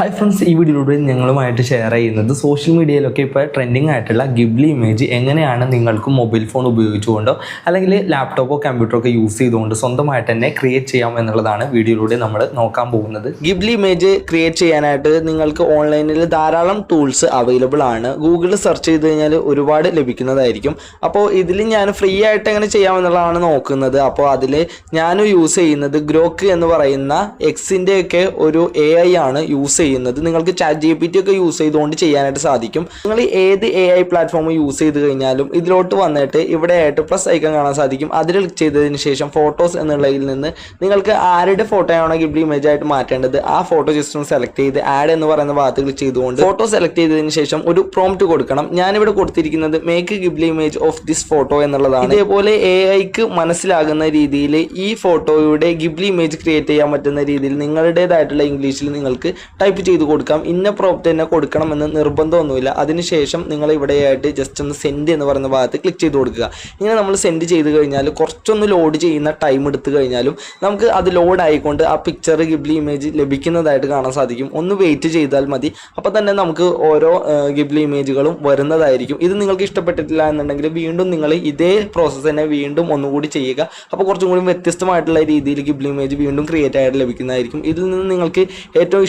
Hi friends ഈ വീഡിയോയിലൂടെ ഞങ്ങളുമായിട്ട് share ചെയ്യുന്നത് സോഷ്യൽ മീഡിയയിലൊക്കെ ഇപ്പോൾ ട്രെൻഡിങ് ആയിട്ടുള്ള ഗിബ്ലി ഇമേജ് എങ്ങനെയാണ് നിങ്ങൾക്ക് മൊബൈൽ ഫോൺ ഉപയോഗിച്ചുകൊണ്ടോ അല്ലെങ്കിൽ ലാപ്ടോപ്പോ കമ്പ്യൂട്ടറോ ഒക്കെ യൂസ് ചെയ്തുകൊണ്ട് സ്വന്തമായിട്ട് തന്നെ ക്രിയേറ്റ് ചെയ്യാം എന്നുള്ളതാണ് വീഡിയോയിലൂടെ നമ്മൾ നോക്കാൻ പോകുന്നത്. ഗിബ്ലി ഇമേജ് ക്രിയേറ്റ് ചെയ്യാനായിട്ട് നിങ്ങൾക്ക് ഓൺലൈനിൽ ധാരാളം ടൂൾസ് അവൈലബിൾ ആണ്. ഗൂഗിളിൽ സെർച്ച് ചെയ്ത് കഴിഞ്ഞാൽ ഒരുപാട് ലഭിക്കുന്നതായിരിക്കും. അപ്പോൾ ഇതിൽ ഞാൻ ഫ്രീ ആയിട്ട് എങ്ങനെ ചെയ്യാമെന്നുള്ളതാണ് നോക്കുന്നത്. അപ്പോൾ അതിൽ ഞാൻ യൂസ് ചെയ്യുന്നത് ഗ്രോക്ക് എന്ന് പറയുന്ന എക്സിന്റെയൊക്കെ ഒരു എ ആണ് യൂസ് ചെയ്യുന്നത്. നിങ്ങൾക്ക് ചാറ്റ് ജി പി ടി ഒക്കെ യൂസ് ചെയ്തുകൊണ്ട് ചെയ്യാനായിട്ട് സാധിക്കും. നിങ്ങൾ ഏത് എ ഐ പ്ലാറ്റ്ഫോം യൂസ് ചെയ്ത് കഴിഞ്ഞാലും ഇതിലോട്ട് വന്നിട്ട് ഇവിടെ ആയിട്ട് പ്ലസ് ഐക്കൺ കാണാൻ സാധിക്കും. അതിൽ ക്ലിക്ക് ചെയ്തതിന് ശേഷം ഫോട്ടോസ് എന്നുള്ളതിൽ നിന്ന് നിങ്ങൾക്ക് ആരുടെ ഫോട്ടോയാണോ ഗിബ്ലി ഇമേജ് ആയിട്ട് മാറ്റേണ്ടത് ആ ഫോട്ടോ ജസ്റ്റ് ഒന്ന് സെലക്ട് ചെയ്ത് ആഡ് എന്ന് പറയുന്ന ഭാഗത്ത് ക്ലിക്ക് ചെയ്തുകൊണ്ട് ഫോട്ടോ സെലക്ട് ചെയ്തതിന് ശേഷം ഒരു പ്രോംപ്റ്റ് കൊടുക്കണം. ഞാനിവിടെ കൊടുത്തിരിക്കുന്നത് make Ghibli image of this photo എന്നുള്ളതാണ്. ഇതേപോലെ എ ഐക്ക് മനസ്സിലാകുന്ന രീതിയിൽ ഈ ഫോട്ടോയുടെ ഗിബ്ലി ഇമേജ് ക്രിയേറ്റ് ചെയ്യാൻ പറ്റുന്ന രീതിയിൽ നിങ്ങളുടേതായിട്ടുള്ള ഇംഗ്ലീഷിൽ നിങ്ങൾക്ക് ടൈപ്പ് ചെയ്ത് കൊടുക്കാം. ഇന്ന പ്രോപ്റ്റ് തന്നെ കൊടുക്കണമെന്ന് നിർബന്ധമൊന്നുമില്ല അതിനുശേഷം നിങ്ങൾ ഇവിടെയായിട്ട് ജസ്റ്റ് ഒന്ന് സെൻഡ് എന്ന് പറയുന്ന ഭാഗത്ത് ക്ലിക്ക് ചെയ്ത് കൊടുക്കുക. ഇങ്ങനെ നമ്മൾ സെൻഡ് ചെയ്ത് കഴിഞ്ഞാൽ കുറച്ചൊന്ന് ലോഡ് ചെയ്യുന്ന ടൈം എടുത്ത് കഴിഞ്ഞാലും നമുക്ക് അത് ലോഡ് ആയിക്കൊണ്ട് ആ പിക്ചർ ഗിബ്ലി ഇമേജ് ലഭിക്കുന്നതായിട്ട് കാണാൻ സാധിക്കും. ഒന്ന് വെയിറ്റ് ചെയ്താൽ മതി. അപ്പോൾ തന്നെ നമുക്ക് ഓരോ ഗിബ്ലി ഇമേജുകളും വരുന്നതായിരിക്കും. ഇത് നിങ്ങൾക്ക് ഇഷ്ടപ്പെട്ടിട്ടില്ല എന്നുണ്ടെങ്കിൽ വീണ്ടും നിങ്ങൾ ഇതേ പ്രോസസ്സ് തന്നെ വീണ്ടും ഒന്നുകൂടി ചെയ്യുക. അപ്പോൾ കുറച്ചും കൂടി വ്യത്യസ്തമായിട്ടുള്ള രീതിയിൽ ഗിബ്ലി ഇമേജ് വീണ്ടും ക്രിയേറ്റ് ആയിട്ട് ലഭിക്കുന്നതായിരിക്കും. ഇതിൽ നിന്ന് നിങ്ങൾക്ക് ഏറ്റവും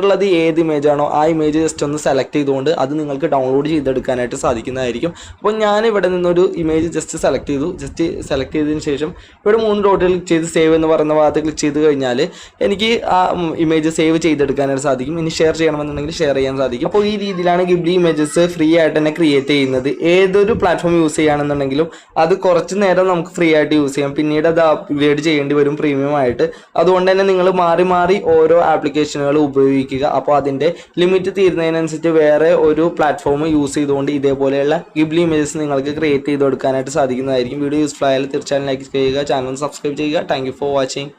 ഇഷ്ടപ്പെട്ടിട്ടുള്ളത് ഏത് ഇമേജ് ആണോ ആ ഇമേജ് ജസ്റ്റ് ഒന്ന് സെലക്ട് ചെയ്തുകൊണ്ട് അത് നിങ്ങൾക്ക് ഡൗൺലോഡ് ചെയ്തെടുക്കാനായിട്ട് സാധിക്കുന്നതായിരിക്കും. അപ്പോൾ ഞാൻ ഇവിടെ നിന്നൊരു ഇമേജ് ജസ്റ്റ് സെലക്ട് ചെയ്തു. ജസ്റ്റ് സെലക്ട് ചെയ്തതിന് ശേഷം ഇവിടെ മൂന്ന് ഡോട്ട് ക്ലിക്ക് ചെയ്ത് സേവ് എന്ന് പറയുന്ന ഭാഗത്ത് ക്ലിക്ക് ചെയ്ത് കഴിഞ്ഞാൽ എനിക്ക് ആ ഇമേജ് സേവ് ചെയ്തെടുക്കാനായിട്ട് സാധിക്കും. ഇനി ഷെയർ ചെയ്യണമെന്നുണ്ടെങ്കിൽ ഷെയർ ചെയ്യാൻ സാധിക്കും. അപ്പോൾ ഈ രീതിയിലാണ് ഗിബ്ലി ഇമേജസ് ഫ്രീ ആയിട്ട് തന്നെ ക്രിയേറ്റ് ചെയ്യുന്നത്. ഏതൊരു പ്ലാറ്റ്ഫോം യൂസ് ചെയ്യുകയാണെന്നുണ്ടെങ്കിലും അത് കുറച്ച് നേരം നമുക്ക് ഫ്രീ ആയിട്ട് യൂസ് ചെയ്യാം. പിന്നീട് അത് അപ്ഗ്രേഡ് ചെയ്യേണ്ടി വരും പ്രീമിയം ആയിട്ട്. അതുകൊണ്ട് തന്നെ നിങ്ങൾ മാറി മാറി ഓരോ ആപ്ലിക്കേഷനുകൾ ഉപയോഗിക്കുക അപ്പോൾ അതിന്റെ ലിമിറ്റ് തീരുന്നതിനനുസരിച്ച് വേറെ ഒരു പ്ലാറ്റ്ഫോം യൂസ് ചെയ്തുകൊണ്ട് ഇതേപോലെയുള്ള ഗിബ്ലി ഇമേജസ് നിങ്ങൾക്ക് ക്രിയേറ്റ് ചെയ്ത് കൊടുക്കാനായിട്ട് സാധിക്കുന്നതായിരിക്കും. വീഡിയോ യൂസ്ഫുൾ ആയാലും തീർച്ചയായും ലൈക്ക് ചെയ്യുക ചാനൽ സബ്സ്ക്രൈബ് ചെയ്യുക. Thank for watching